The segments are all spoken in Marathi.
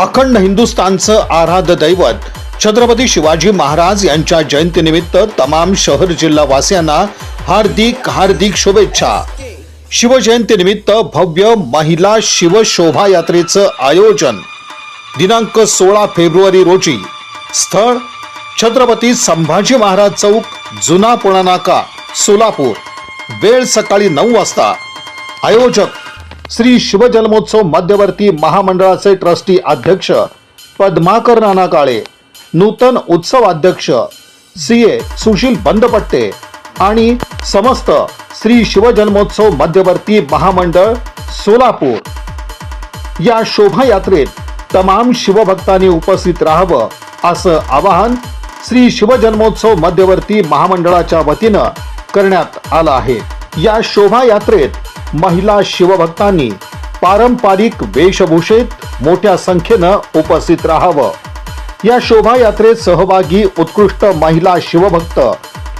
अखंड हिंदुस्थानचं आराध्य दैवत छत्रपती शिवाजी महाराज यांच्या जयंतीनिमित्त तमाम शहर जिल्हा वासियांना हार्दिक हार्दिक शुभेच्छा. शिवजयंतीनिमित्त भव्य महिला शिवशोभा यात्रेचं आयोजन. दिनांक सोळा फेब्रुवारी रोजी. स्थळ छत्रपती संभाजी महाराज चौक जुना पुणा नाका सोलापूर. वेळ सकाळी नऊ वाजता. आयोजक श्री शिवजन्मोत्सव मध्यवर्ती महामंडळाचे ट्रस्टी अध्यक्ष पद्माकर नाना काळे नूतन उत्सव अध्यक्ष सी ए सुशील बंदपट्टे आणि समस्त श्री शिवजन्मोत्सव मध्यवर्ती महामंडळ सोलापूर. या शोभायात्रेत तमाम शिवभक्तांनी उपस्थित राहावं असं आवाहन श्री शिवजन्मोत्सव मध्यवर्ती महामंडळाच्या वतीनं करण्यात आलं आहे. या शोभायात्रेत महिला शिवभक्तांनी पारंपरिक वेशभूषेत मोठ्या संख्येनं उपस्थित राहावं. या शोभायात्रेत सहभागी उत्कृष्ट महिला शिवभक्त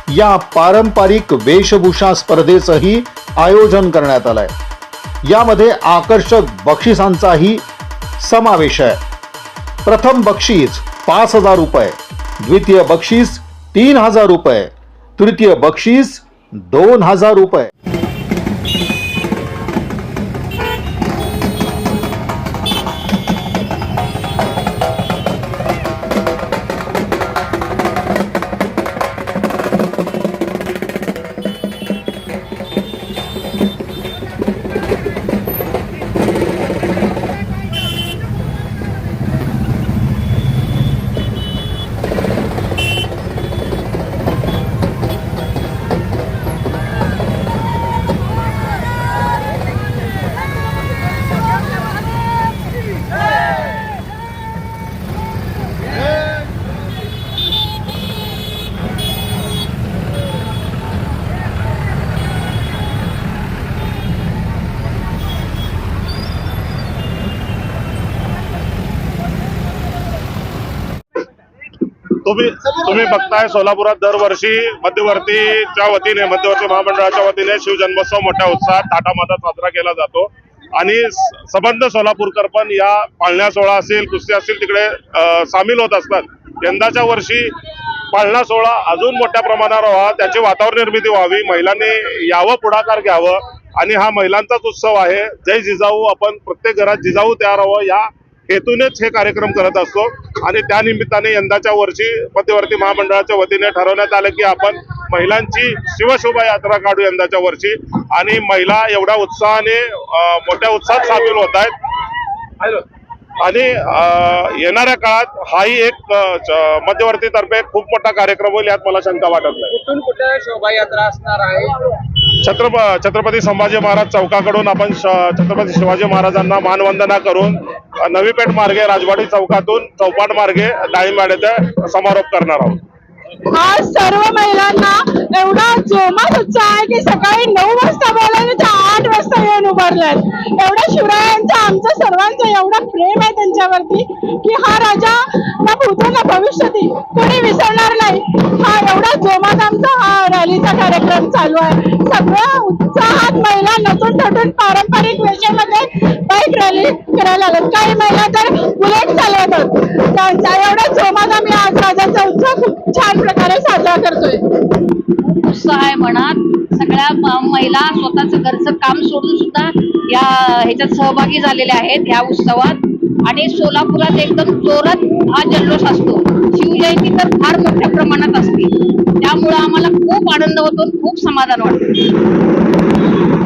या पारंपरिक वेशभूषा स्पर्धेचंही आयोजन करण्यात आलंय. यामध्ये आकर्षक बक्षिसांचाही समावेश आहे. प्रथम बक्षीस पाच हजार रुपये द्वितीय बक्षीस तीन हजार रुपये तृतीय बक्षीस दोन हजार रुपये. तुम्ही तुम्ही बघताय सोलापुरात दरवर्षी मध्यवर्तीच्या वतीने मध्यवर्ती महामंडळाच्या वतीने शिवजन्मोत्सव मोठ्या उत्साहात थाटामाटात साजरा केला जातो. आणि सबंध सोलापूरकर पण या पाळण्या सोहळा असेल कुस्ती असेल तिकडे सामील होत असतात. यंदाच्या वर्षी पाळणा सोहळा अजून मोठ्या प्रमाणावर व्हावा त्याची वातावरण निर्मिती व्हावी महिलांनी यावं पुढाकार घ्यावं. आणि हा महिलांचाच उत्सव आहे. जय जिजाऊ आपण प्रत्येक घरात जिजाऊ तयार व्हावं या हेतूनेच हे कार्यक्रम करत असतो. आणि त्या निमित्ताने यंदाच्या वर्षी मध्यवर्ती महामंडळाच्या वतीने ठरवण्यात आलं की आपण महिलांची शिवशोभा यात्रा काढू यंदाच्या वर्षी. आणि महिला एवढ्या उत्साहाने मोठ्या उत्साहात सामील होत आहेत. आणि येणाऱ्या काळात हाही एक मध्यवर्ती तर्फे खूप मोठा कार्यक्रम होईल यात मला शंका वाटत नाही. कुठून कुठे शोभायात्रा असणार आहे? छत्रप छत्रपती संभाजी महाराज चौकाकडून आपण छत्रपती शिवाजी महाराजांना मानवंदना करून नवी पेठ मार्गे राजवाडी चौकातून चौपाट मार्गे डाळिंबाड्याचा समारोप करणार आहोत. आज सर्व महिलांना एवढा जोमात उत्साह आहे की सकाळी नऊ वाजता बोलायला आठ वाजता येऊन उभारल्यात. एवढ्या शिवरायांचा आमचं सर्वांचं एवढं प्रेम आहे त्यांच्यावरती की हा राजा ना भूतो ना भविष्यती कोणी विसरणार नाही. हा एवढा जोमात आमचा हा रॅलीचा कार्यक्रम चालू आहे. सगळ्या उत्साहात महिला नटून नटून पारंपरिक वेशामध्ये बाईक रॅली करायला लागत. काही महिला तर बुलेट चालवतात. त्यांचा एवढा जोमात आम्ही आज राजाचा उत्सव खूप छान प्रकारे साजरा करतोय. उत्साह आहे मनात. सगळ्या महिला स्वतःच घरचं काम सोडून सुद्धा या ह्याच्यात सहभागी झालेल्या आहेत ह्या उत्सवात. आणि सोलापुरात एकदम जोरात हा जल्लोष असतो. शिवजयंती तर फार मोठ्या प्रमाणात असते. त्यामुळं आम्हाला खूप आनंद होतो आणि खूप समाधान वाटतं.